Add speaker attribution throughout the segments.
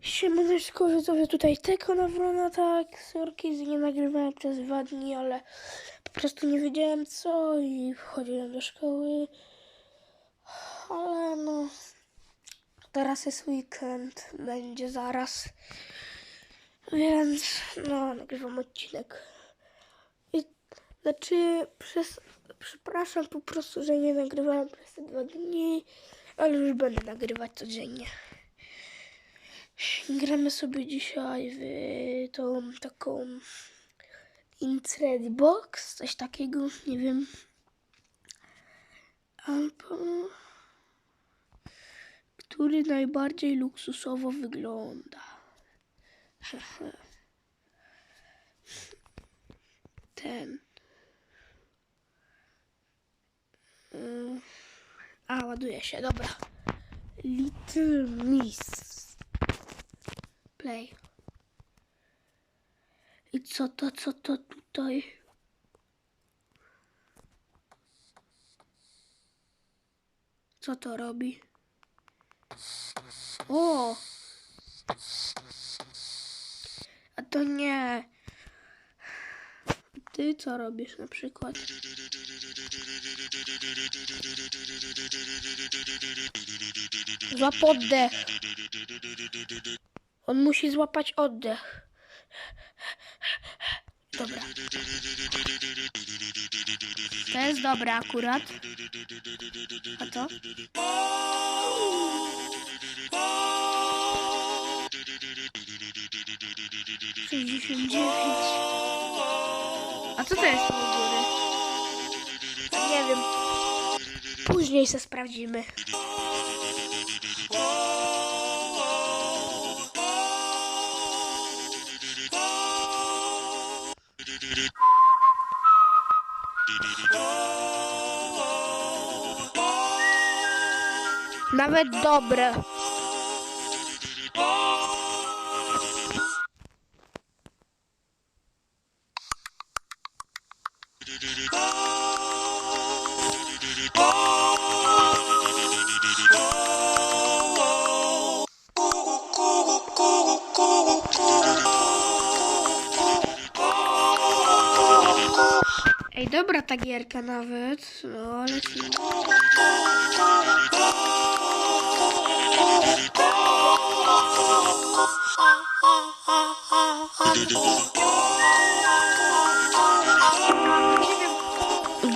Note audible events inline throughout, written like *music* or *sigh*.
Speaker 1: Siemaneczko, widzowie, tutaj Teko na Wrona, tak, sorki, nie nagrywałem przez dwa dni, ale po prostu nie wiedziałem co i chodziłem do szkoły, ale no, teraz jest weekend, będzie zaraz, więc no, nagrywam odcinek. I, znaczy, przez, przepraszam po prostu, że nie nagrywałem przez te dwa dni, ale już będę nagrywać codziennie. Gramy sobie dzisiaj w tą taką Intredy Box, coś takiego, nie wiem. Albo który najbardziej luksusowo wygląda. *laughs* Ten. Mm. A, ładuje się, dobra. Little Miss. Play. I co to, co to tutaj? Co to robi? O! A to nie. Ty co robisz na przykład? Złap oddech. On musi złapać oddech. Dobra. To jest dobre akurat. A to? Sześćdziesiąt dziewięć. A co to jest u góry? Nie wiem. Później se sprawdzimy. Nawet dobre. Ej, dobra ta gierka nawet. No, ale...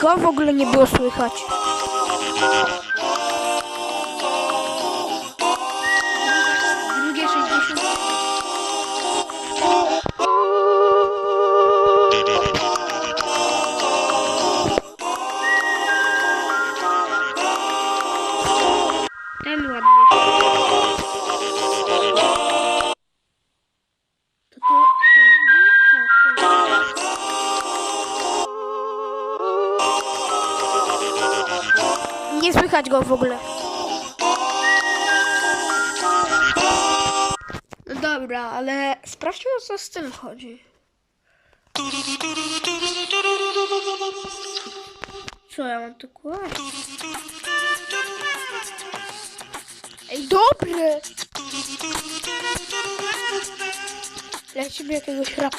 Speaker 1: Go w ogóle nie było słychać. Nie słychać go w ogóle. No dobra, ale sprawdźmy o co z tym chodzi. Co ja mam tu kłaść? Ej, dobre! Lecimy jakiegoś rapa.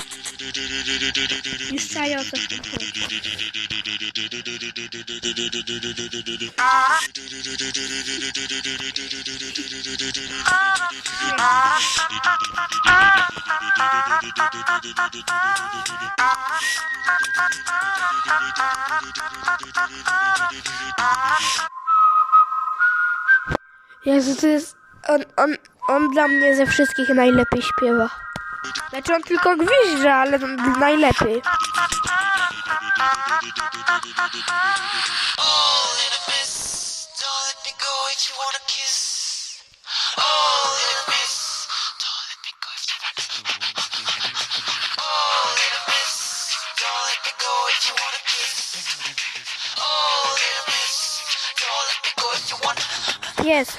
Speaker 1: Już czaję. Jezu, to jest... On, on, on dla mnie ze wszystkich najlepiej śpiewa. Znaczy on tylko gwizdże, ale najlepiej.
Speaker 2: Oh,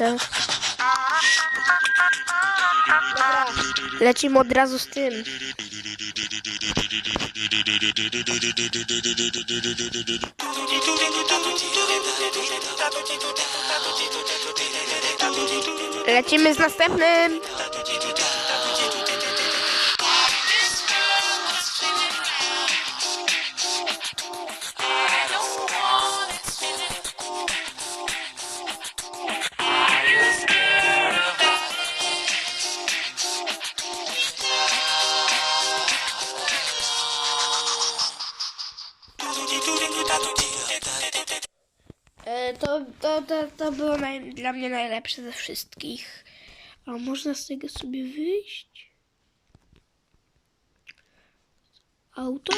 Speaker 2: little
Speaker 1: Dobra, lecimy od razu z tym. Lecimy z następnym. To, to, to, to było naj, dla mnie najlepsze ze wszystkich. A można z tego sobie wyjść? Auto.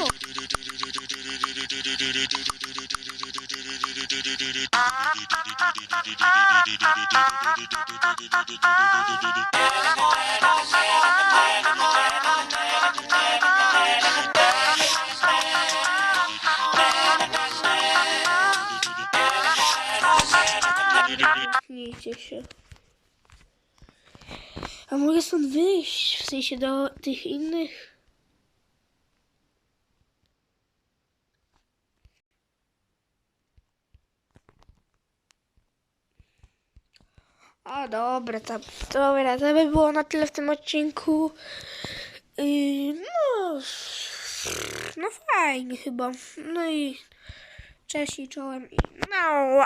Speaker 1: Się. A mogę stąd wyjść? W sensie do tych innych? A dobra, to, dobra, to by było na tyle w tym odcinku. Yy, no, no fajnie chyba. No i cześć i czołem. i No,